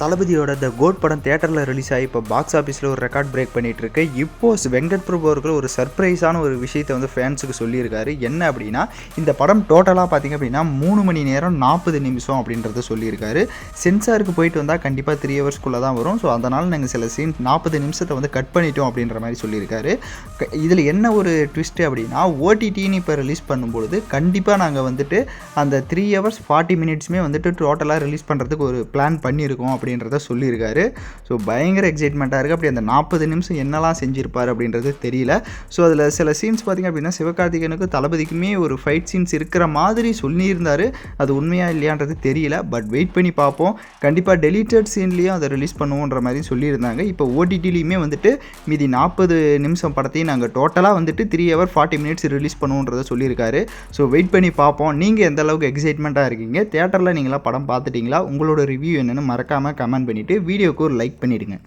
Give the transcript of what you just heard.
தளபதியோட த கோட் படம் தேட்டரில் ரிலீஸ் ஆகி இப்போ பாக்ஸ் ஆஃபீஸில் ஒரு ரெக்கார்ட் பிரேக் பண்ணிகிட்ருக்கு இப்போது இப்போ வெங்கட் பிரபு அவர்கள் ஒரு சர்ப்ரைஸான ஒரு விஷயத்தை வந்து ஃபேன்ஸுக்கு சொல்லியிருக்காரு. என்ன அப்படின்னா இந்த படம் டோட்டலாக பார்த்தீங்க அப்படின்னா மூணு மணி நேரம் நாற்பது நிமிஷம் அப்படின்றத சொல்லியிருக்காரு. சென்சாருக்கு போயிட்டு வந்தால் கண்டிப்பாக த்ரீ ஹவர்ஸ்க்குள்ளே தான் வரும். ஸோ அதனால் நாங்கள் சில சீன் நாற்பது நிமிஷத்தை வந்து கட் பண்ணிட்டோம் அப்படின்ற மாதிரி சொல்லியிருக்காரு. இதில் என்ன ஒரு ட்விஸ்ட்டு அப்படின்னா ஓடிடின்னு இப்போ ரிலீஸ் பண்ணும்பொழுது கண்டிப்பாக நாங்கள் வந்துட்டு அந்த த்ரீ ஹவர்ஸ் ஃபார்ட்டி மினிட்ஸுமே வந்துட்டு டோட்டலாக ரிலீஸ் பண்ணுறதுக்கு ஒரு பிளான் பண்ணியிருக்கோம் அப்படின்றத சொல்லியிருக்காரு. ஸோ பயங்கர எக்ஸைட்மெண்ட்டாக இருக்குது அப்படி அந்த நாற்பது நிமிஷம் என்னெல்லாம் செஞ்சுருப்பார் அப்படின்றது தெரியல. ஸோ அதில் சில சீன்ஸ் பார்த்திங்க அப்படின்னா சிவகார்த்திகனுக்கு தளபதிக்குமே ஒரு ஃபைட் சீன்ஸ் இருக்கிற மாதிரி சொல்லியிருந்தார். அது உண்மையாக இல்லையான்றது தெரியல. பட் வெயிட் பண்ணி பார்ப்போம். கண்டிப்பாக டெலிட்டட் சீன்லேயும் அதை ரிலீஸ் பண்ணுவோன்ற மாதிரி சொல்லியிருந்தாங்க. இப்போ ஓடிடிலையுமே வந்துட்டு மீதி நாற்பது நிமிஷம் படத்தையும் நாங்கள் டோட்டலாக வந்துட்டு three hour forty minutes release பண்ணுவோன்றத சொல்லியிருக்காரு. ஸோ வெயிட் பண்ணி பார்ப்போம். நீங்கள் எந்த அளவுக்கு எக்ஸைட்மெண்ட்டாக இருக்கீங்க? தேட்டரில் நீங்களாம் படம் பார்த்துட்டீங்களா? உங்களோட ரிவ்யூ என்னென்னு மறக்காமல் கமெண்ட் பண்ணிவிட்டு வீடியோக்கு ஒரு லைக் பண்ணிவிடுங்க